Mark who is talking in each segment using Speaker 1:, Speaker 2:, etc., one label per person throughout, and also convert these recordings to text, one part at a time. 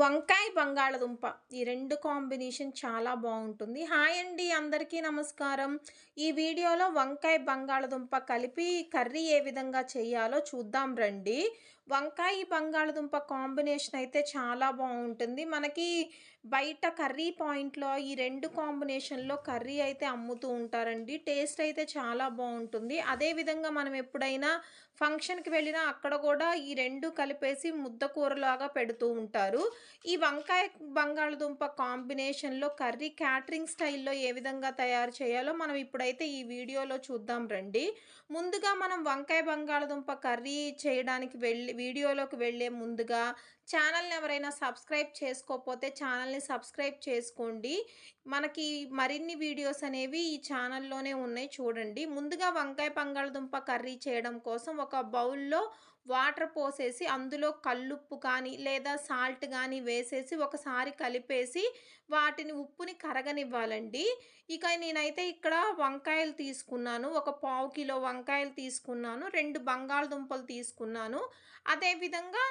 Speaker 1: వంకాయ బంగాళదుంప. ఈ రెండు కాంబినేషన్ చాలా బాగుంటుంది. హాయ్ అండి అందరికీ నమస్కారం. ఈ వీడియోలో వంకాయ బంగాళదుంప కలిపి కర్రీ ఏ విధంగా చేయాలో చూద్దాం రండి. వంకాయ బంగాళదుంప కాంబినేషన్ అయితే చాలా బాగుంటుంది. మనకి బయట కర్రీ పాయింట్లో ఈ రెండు కాంబినేషన్లో కర్రీ అయితే అమ్ముతూ ఉంటారండి. టేస్ట్ అయితే చాలా బాగుంటుంది. అదేవిధంగా మనం ఎప్పుడైనా ఫంక్షన్కి వెళ్ళినా అక్కడ కూడా ఈ రెండు కలిపేసి ముద్దకూరలాగా పెడుతూ ఉంటారు. ఈ వంకాయ బంగాళదుంప కాంబినేషన్లో కర్రీ క్యాటరింగ్ స్టైల్లో ఏ విధంగా తయారు చేయాలో మనం ఇప్పుడైతే ఈ వీడియోలో చూద్దాం రండి. ముందుగా మనం వంకాయ బంగాళదుంప కర్రీ చేయడానికి వెళ్ళి వీడియోలోకి వెళ్ళే ముందుగా ఛానల్ని ఎవరైనా సబ్స్క్రైబ్ చేసుకోకపోతే ఛానల్ని సబ్స్క్రైబ్ చేసుకోండి. మనకి మరిన్ని వీడియోస్ అనేవి ఈ ఛానల్లోనే ఉన్నాయి చూడండి. ముందుగా వంకాయ బంగాళదుంప కర్రీ చేయడం కోసం ఒక బౌల్లో వాటర్ పోసేసి అందులో కల్లుప్పు కానీ లేదా సాల్ట్ కానీ వేసేసి ఒకసారి కలిపేసి వాటిని ఉప్పుని కరగనివ్వాలండి. ఇక నేనైతే ఇక్కడ వంకాయలు తీసుకున్నాను. ఒక పావు కిలో వంకాయలు తీసుకున్నాను. రెండు బంగాళదుంపలు తీసుకున్నాను. అదేవిధంగా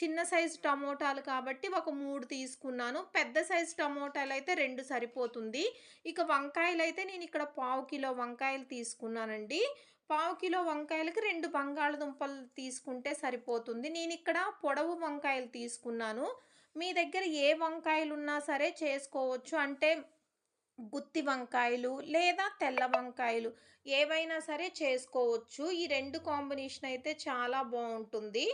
Speaker 1: చిన్న సైజు టమోటాలు కాబట్టి ఒక మూడు తీసుకున్నాను. పెద్ద సైజు టమోటాలు అయితే రెండు సరిపోతుంది. ఇక వంకాయలు అయితే నేను ఇక్కడ పావు కిలో వంకాయలు తీసుకున్నానండి. పావు కిలో వంకాయలకి రెండు బంగాళదుంపలు తీసుకుంటే సరిపోతుంది. నేను ఇక్కడ పొడవు వంకాయలు తీసుకున్నాను. మీ దగ్గర ఏ వంకాయలు ఉన్నా సరే చేసుకోవచ్చు. అంటే గుత్తి వంకాయలు లేదా తెల్ల వంకాయలు ఏవైనా సరే చేసుకోవచ్చు. ఈ రెండు కాంబినేషన్ అయితే చాలా బాగుంటుంది.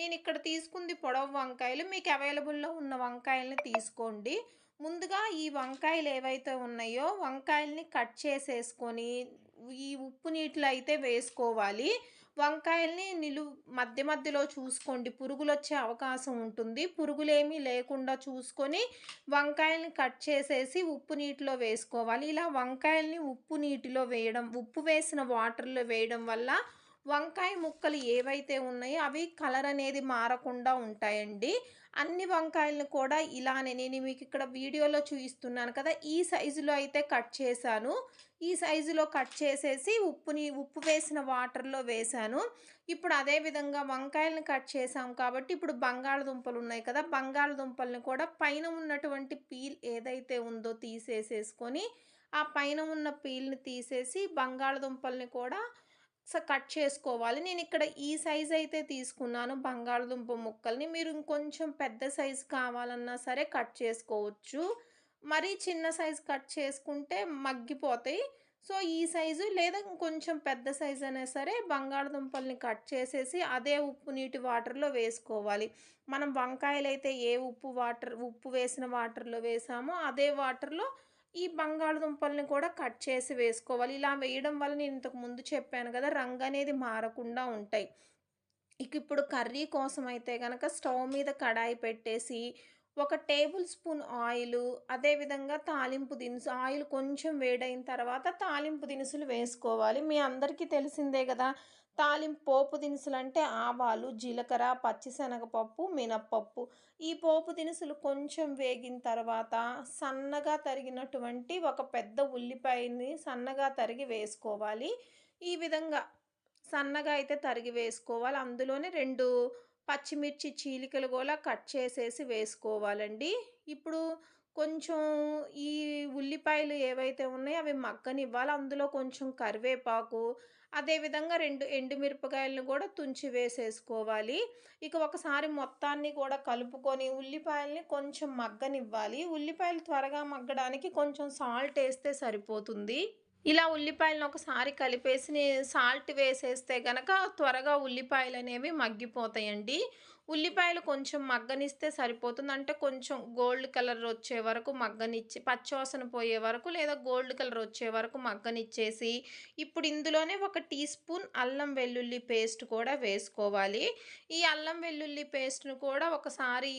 Speaker 1: నేను ఇక్కడ తీసుకుంది పొడవు వంకాయలు. మీకు అవైలబుల్లో ఉన్న వంకాయల్ని తీసుకోండి. ముందుగా ఈ వంకాయలు ఏవైతే ఉన్నాయో వంకాయల్ని కట్ చేసేసుకొని ఈ ఉప్పు నీటిలో అయితే వేసుకోవాలి. వంకాయల్ని నిలు మధ్య మధ్యలో చూసుకోండి. పురుగులు వచ్చే అవకాశం ఉంటుంది. పురుగులేమీ లేకుండా చూసుకొని వంకాయల్ని కట్ చేసేసి ఉప్పు నీటిలో వేసుకోవాలి. ఇలా వంకాయల్ని ఉప్పు నీటిలో వేయడం ఉప్పు వేసిన వాటర్లో వేయడం వల్ల వంకాయ ముక్కలు ఏవైతే ఉన్నాయో అవి కలర్ అనేది మారకుండా ఉంటాయండి. అన్ని వంకాయలను కూడా ఇలానే నేను మీకు ఇక్కడ వీడియోలో చూపిస్తున్నాను కదా ఈ సైజులో అయితే కట్ చేశాను. ఈ సైజులో కట్ చేసేసి ఉప్పుని ఉప్పు వేసిన వాటర్లో వేశాను. ఇప్పుడు అదే విధంగా వంకాయలను కట్ చేసాం కాబట్టి ఇప్పుడు బంగాళదుంపలు ఉన్నాయి కదా బంగాళదుంపల్ని కూడా పైన ఉన్నటువంటి పీల్ ఏదైతే ఉందో తీసేసేసుకొని ఆ పైన ఉన్న పీల్ని తీసేసి బంగాళదుంపల్ని కూడా కట్ చేసుకోవాలి. నేను ఇక్కడ ఈ సైజ్ అయితే తీసుకున్నాను. బంగాళదుంప ముక్కల్ని మీరు ఇంకొంచెం పెద్ద సైజు కావాలన్నా సరే కట్ చేసుకోవచ్చు. మరీ చిన్న సైజు కట్ చేసుకుంటే మగ్గిపోతాయి. సో ఈ సైజు లేదా ఇంకొంచెం పెద్ద సైజు అయినా సరే బంగాళదుంపల్ని కట్ చేసేసి అదే ఉప్పు నీటి వాటర్లో వేసుకోవాలి. మనం వంకాయలు అయితే ఏ ఉప్పు వాటర్ ఉప్పు వేసిన వాటర్లో వేసామో అదే వాటర్లో ఈ బంగాళదుంపల్ని కూడా కట్ చేసి వేసుకోవాలి. ఇలా వేయడం వల్ల నేను ఇంతకు ముందు చెప్పాను కదా రంగు అనేది మారకుండా ఉంటాయి. ఇక ఇప్పుడు కర్రీ కోసం అయితే కనుక స్టవ్ మీద కడాయి పెట్టేసి ఒక టేబుల్ స్పూన్ ఆయిల్ అదేవిధంగా తాలింపు దినుసు. ఆయిల్ కొంచెం వేడైన తర్వాత తాలింపు దినుసులు వేసుకోవాలి. మీ అందరికీ తెలిసిందే కదా తాలింపు పోపు దినుసులు అంటే ఆవాలు జీలకర్ర పచ్చిశనగపప్పు మినప్పప్పు. ఈ పోపు దినుసులు కొంచెం వేగిన తర్వాత సన్నగా తరిగినటువంటి ఒక పెద్ద ఉల్లిపాయని సన్నగా తరిగి వేసుకోవాలి. ఈ విధంగా సన్నగా అయితే తరిగి వేసుకోవాలి. అందులోనే రెండు పచ్చిమిర్చి చీలికలు కూడా కట్ చేసేసి వేసుకోవాలండి. ఇప్పుడు కొంచెం ఈ ఉల్లిపాయలు ఏవైతే ఉన్నాయో అవి మగ్గనివ్వాలి. అందులో కొంచెం కరివేపాకు అదేవిధంగా రెండు ఎండుమిరపకాయలను కూడా తుంచి వేసేసుకోవాలి. ఇక ఒకసారి మొత్తాన్ని కూడా కలుపుకొని ఉల్లిపాయల్ని కొంచెం మగ్గనివ్వాలి. ఉల్లిపాయలు త్వరగా మగ్గడానికి కొంచెం సాల్ట్ వేస్తే సరిపోతుంది. ఇలా ఉల్లిపాయలను ఒకసారి కలిపేసి సాల్ట్ వేసేస్తే కనుక త్వరగా ఉల్లిపాయలు అనేవి మగ్గిపోతాయండి. ఉల్లిపాయలు కొంచెం మగ్గనిస్తే సరిపోతుంది. అంటే కొంచెం గోల్డ్ కలర్ వచ్చే వరకు మగ్గనిచ్చి పచ్చివాసన పోయే వరకు లేదా గోల్డ్ కలర్ వచ్చే వరకు మగ్గనిచ్చేసి ఇప్పుడు ఇందులోనే ఒక టీ స్పూన్ అల్లం వెల్లుల్లి పేస్ట్ కూడా వేసుకోవాలి. ఈ అల్లం వెల్లుల్లి పేస్ట్ను కూడా ఒకసారి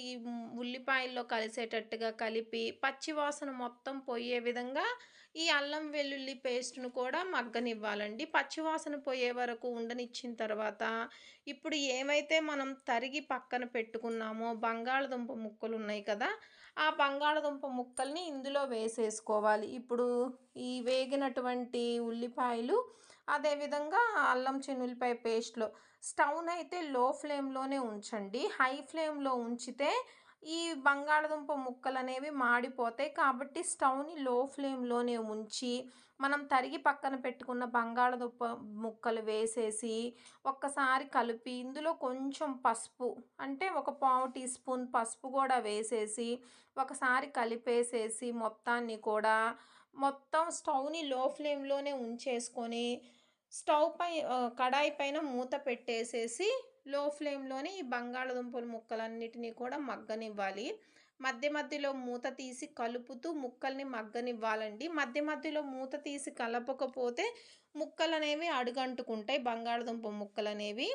Speaker 1: ఉల్లిపాయల్లో కలిసేటట్టుగా కలిపి పచ్చివాసన మొత్తం పోయే విధంగా ఈ అల్లం వెల్లుల్లి పేస్ట్ పేస్ట్ను కూడా మగ్గనివ్వాలండి. పచ్చివాసన పోయే వరకు ఉండనిచ్చిన తర్వాత ఇప్పుడు ఏమైతే మనం తరిగి పక్కన పెట్టుకున్నామో బంగాళదుంప ముక్కలు ఉన్నాయి కదా ఆ బంగాళదుంప ముక్కల్ని ఇందులో వేసేసుకోవాలి. ఇప్పుడు ఈ వేగినటువంటి ఉల్లిపాయలు అదేవిధంగా అల్లం చెన్నుల్లిపాయ పేస్ట్లో స్టవ్ అయితే లో ఫ్లేమ్లోనే ఉంచండి. హై ఫ్లేమ్లో ఉంచితే ఈ బంగాళదుంప ముక్కలు అనేవి మాడిపోతాయి. కాబట్టి స్టవ్ని లో ఫ్లేమ్లోనే ఉంచి మనం తరిగి పక్కన పెట్టుకున్న బంగాళదుంప ముక్కలు వేసేసి ఒక్కసారి కలిపి ఇందులో కొంచెం పసుపు అంటే ఒక పావు టీ స్పూన్ పసుపు కూడా వేసేసి ఒకసారి కలిపేసేసి మొత్తాన్ని కూడా మొత్తం స్టవ్ని లో ఫ్లేమ్లోనే ఉంచేసుకొని స్టవ్ పై కడాయి పైన మూత పెట్టేసేసి లో ఫ్లేమ్లోనే ఈ బంగాళదుంపల ముక్కలన్నిటినీ కూడా మగ్గనివ్వాలి. మధ్య మధ్యలో మూత తీసి కలుపుతూ ముక్కల్ని మగ్గనివ్వాలండి. మధ్య మధ్యలో మూత తీసి కలపకపోతే ముక్కలు అనేవి అడుగంటుకుంటాయి బంగాళదుంప ముక్కలు అనేవి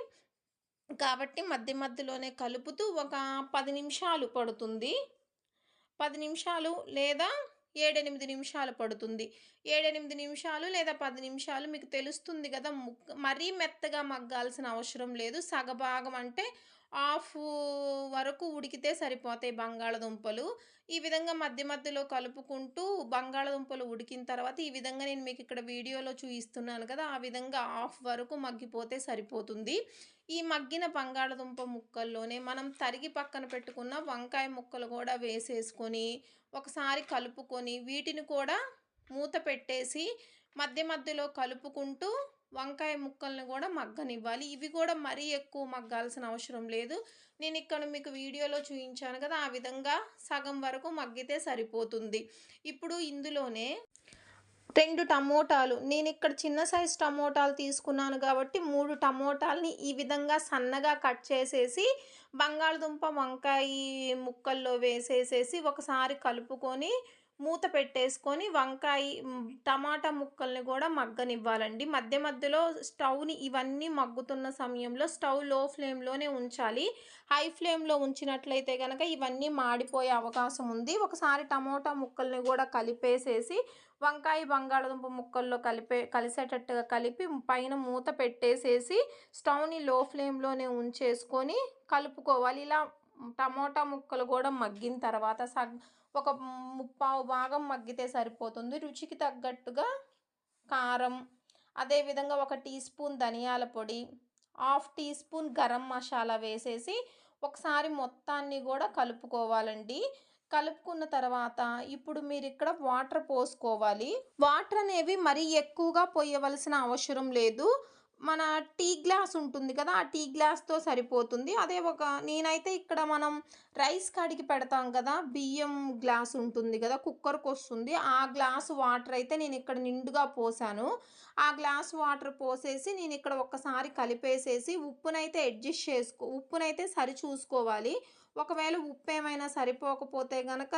Speaker 1: కాబట్టి మధ్య మధ్యలోనే కలుపుతూ ఒక పది నిమిషాలు పడుతుంది. పది నిమిషాలు లేదా ఏడెనిమిది నిమిషాలు పడుతుంది. ఏడెనిమిది నిమిషాలు లేదా పది నిమిషాలు మీకు తెలుస్తుంది కదా మరీ మెత్తగా మగ్గాల్సిన అవసరం లేదు. సగభాగం అంటే హాఫ్ వరకు ఉడికితే సరిపోతాయి బంగాళదుంపలు. ఈ విధంగా మధ్య మధ్యలో కలుపుకుంటూ బంగాళదుంపలు ఉడికిన తర్వాత ఈ విధంగా నేను మీకు ఇక్కడ వీడియోలో చూపిస్తున్నాను కదా ఆ విధంగా హాఫ్ వరకు మగ్గిపోతే సరిపోతుంది. ఈ మగ్గిన బంగాళదుంప ముక్కల్లోనే మనం తరిగి పక్కన పెట్టుకున్న వంకాయ ముక్కలు కూడా వేసేసుకొని ఒకసారి కలుపుకొని వీటిని కూడా మూత పెట్టేసి మధ్య మధ్యలో కలుపుకుంటూ వంకాయ ముక్కల్ని కూడా మగ్గనివ్వాలి. ఇవి కూడా మరీ ఎక్కువ మగ్గాల్సిన అవసరం లేదు. నేను ఇక్కడ మీకు వీడియోలో చూపించాను కదా ఆ విధంగా సగం వరకు మగ్గితే సరిపోతుంది. ఇప్పుడు ఇందులోనే రెండు టమోటాలు. నేను ఇక్కడ చిన్న సైజ్ టమోటాలు తీసుకున్నాను కాబట్టి మూడు టమోటాలని ఈ విధంగా సన్నగా కట్ చేసేసి బంగాళదుంప వంకాయ ముక్కల్లో వేసేసేసి ఒకసారి కలుపుకొని మూత పెట్టేసుకొని వంకాయ టమాటా ముక్కల్ని కూడా మగ్గనివ్వాలండి. మధ్య మధ్యలో స్టవ్ని ఇవన్నీ మగ్గుతున్న సమయంలో స్టవ్లో ఫ్లేమ్లోనే ఉంచాలి. హై ఫ్లేమ్లో ఉంచినట్లయితే కనుక ఇవన్నీ మాడిపోయే అవకాశం ఉంది. ఒకసారి టమాటా ముక్కల్ని కూడా కలిపేసేసి వంకాయ బంగాళదుంప ముక్కల్లో కలిపే కలిసేటట్టుగా కలిపి పైన మూత పెట్టేసేసి స్టవ్ని లో ఫ్లేమ్లోనే ఉంచేసుకొని కలుపుకోవాలి. ఇలా టమోటా ముక్కలు కూడా మగ్గిన తర్వాత సగ్ ఒక ముప్పావు భాగం మగ్గితే సరిపోతుంది. రుచికి తగ్గట్టుగా కారం అదేవిధంగా ఒక టీ స్పూన్ ధనియాల పొడి half teaspoon garam masala వేసేసి ఒకసారి మొత్తాన్ని కూడా కలుపుకోవాలండి. కలుపుకున్న తర్వాత ఇప్పుడు మీరు ఇక్కడ వాటర్ పోసుకోవాలి. వాటర్ అనేవి మరీ ఎక్కువగా పోయవలసిన అవసరం లేదు. మన టీ గ్లాస్ ఉంటుంది కదా ఆ టీ గ్లాస్తో సరిపోతుంది. అదే ఒక నేనైతే ఇక్కడ మనం రైస్ కడిగి పెడతాం కదా బియ్యం గ్లాస్ ఉంటుంది కదా కుక్కర్కి వస్తుంది. ఆ గ్లాస్ వాటర్ అయితే నేను ఇక్కడ నిండుగా పోసాను. ఆ గ్లాస్ వాటర్ పోసేసి నేను ఇక్కడ ఒక్కసారి కలిపేసేసి ఉప్పునైతే అడ్జస్ట్ చేసుకో ఉప్పునైతే సరి చూసుకోవాలి. ఒకవేళ ఉప్పు ఏమైనా సరిపోకపోతే కనుక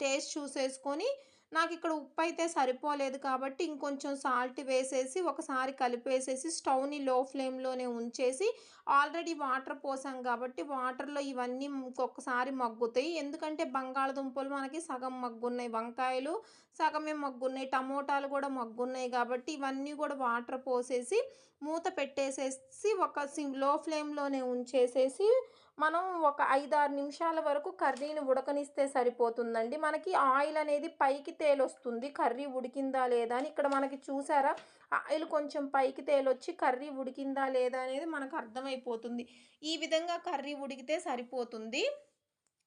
Speaker 1: టేస్ట్ చూసేసుకొని నాకు ఇక్కడ ఉప్పు అయితే సరిపోలేదు కాబట్టి ఇంకొంచెం సాల్ట్ వేసేసి ఒకసారి కలిపేసేసి స్టవ్ని లో ఫ్లేమ్లోనే ఉంచేసి ఆల్రెడీ వాటర్ పోసాం కాబట్టి వాటర్లో ఇవన్నీ ఇంకొకసారి మగ్గుతాయి. ఎందుకంటే బంగాళదుంపలు మనకి సగం మగ్గున్నాయి. వంకాయలు సగమే మగ్గున్నాయి. టమోటాలు కూడా మగ్గున్నాయి కాబట్టి ఇవన్నీ కూడా వాటర్ పోసేసి మూత పెట్టేసేసి ఒక సిమ్లో ఫ్లేమ్లోనే ఉంచేసేసి మనం ఒక ఐదారు నిమిషాల వరకు కర్రీని ఉడకనిస్తే సరిపోతుందండి. మనకి ఆయిల్ అనేది పైకి తేలొస్తుంది. కర్రీ ఉడికిందా లేదా అని ఇక్కడ మనకి చూసారా? ఆయిల్ కొంచెం పైకి తేలొచ్చి కర్రీ ఉడికిందా లేదా అనేది మనకు అర్థమైపోతుంది. ఈ విధంగా కర్రీ ఉడికితే సరిపోతుంది.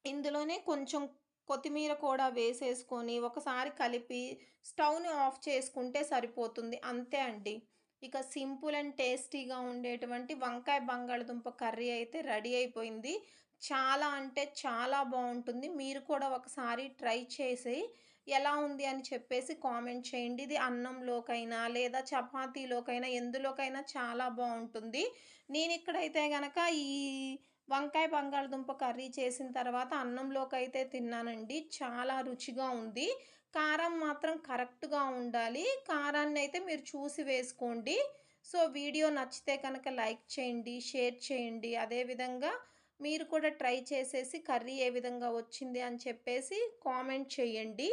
Speaker 1: ఇందులోనే కొంచెం కొత్తిమీర కూడా వేసేసుకొని ఒకసారి కలిపి స్టవ్ని ఆఫ్ చేసుకుంటే సరిపోతుంది. అంతే అండి. ఇక సింపుల్ అండ్ టేస్టీగా ఉండేటువంటి వంకాయ బంగాళదుంప కర్రీ అయితే రెడీ అయిపోయింది. చాలా అంటే చాలా బాగుంటుంది. మీరు కూడా ఒకసారి ట్రై చేసి ఎలా ఉంది అని చెప్పేసి కామెంట్ చేయండి. ఇది అన్నంలోకైనా లేదా చపాతీలోకైనా ఎందులోకైనా చాలా బాగుంటుంది. నేను ఇక్కడైతే కనుక ఈ వంకాయ బంగాళదుంప కర్రీ చేసిన తర్వాత అన్నంలోకి అయితే తిన్నానండి. చాలా రుచిగా ఉంది. కారం మాత్రం కరెక్ట్గా ఉండాలి. కారాన్ని అయితే మీరు చూసి వేసుకోండి. సో వీడియో నచ్చితే కనుక లైక్ చేయండి షేర్ చేయండి. అదేవిధంగా మీరు కూడా ట్రై చేసేసి కర్రీ ఏ విధంగా వచ్చింది అని చెప్పేసి కామెంట్ చేయండి.